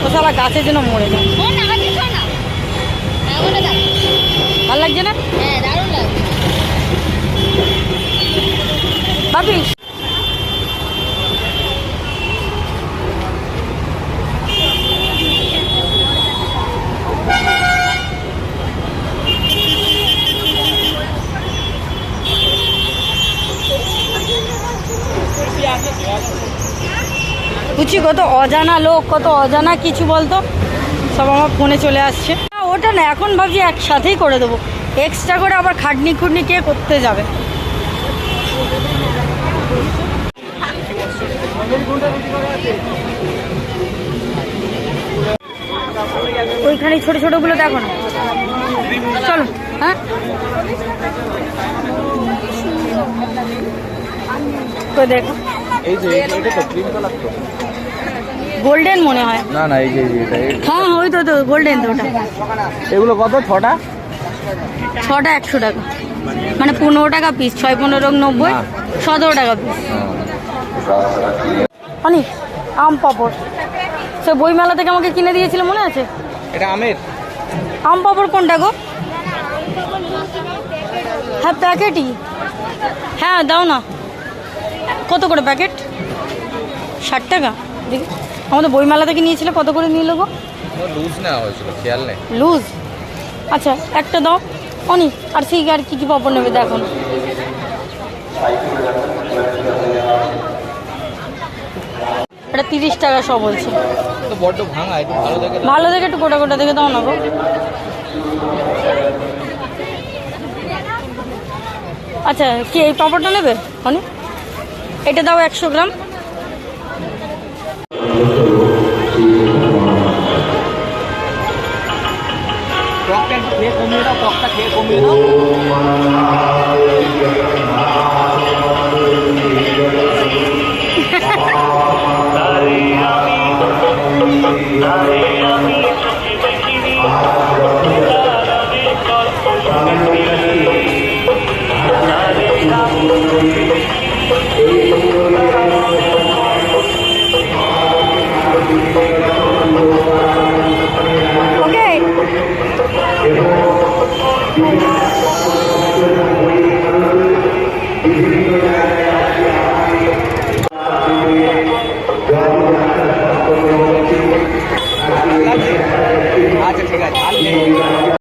ও শালা গাছের জন্য মরে যায় লাগছে না? হ্যাঁ দারুণ লাগছে। ভাবি বুঝছি কত অজানা লোক কত অজানা কিছু বলতো? সব আমার ফোনে চলে আসছে। ওটা না, এখন ভাবছি একসাথেই করে দেবো। এক্সট্রা করে আবার খাটনি খুটনি কে করতে যাবে? ওইখানে ছোট ছোটগুলো দেখো না। চলো হ্যাঁ? দেখো। এই যে এটা তো ক্রিম কালার তো। গোল্ডেন মনে হয়। না না এই যে এটা হ্যাঁ ওই তো তো গোল্ডেন তো ওটা। এগুলো কত? ছটা? ছটা একশো টাকা। মানে পনেরো টাকা পিস ছয় পনেরো নব্বই। সতেরো টাকা পিস অনেক আম পাপড়। সে বইমেলা থেকে আমাকে কিনে দিয়েছিল মনে আছে? এটা আমের? আম পাপড় কোনটা গো? হ্যাঁ প্যাকেটই। হ্যাঁ দাও না। কত করে প্যাকেট? ষাট টাকা। দেখি। আমাদের বইমেলা থেকে নিয়েছিলে কত করে নিয়ে গো লুজ নেওয়া হয়েছিল খেয়াল নেই। লুজ আচ্ছা একটা দাও। অনেক আর ঠিক আর কি কি পাপড় নেবে দেখো। না। এটা তিরিশ টাকা সব বলছে। ভালো দেখে একটু গোটা গোটা দেখে দাও না গো। আচ্ছা কি এই পাপড়টা নেবে অনেক এটা দাও একশো গ্রাম। টকটা খেয়ে কমিয়ে দাও টকটা খেয়ে কমিয়ে দাও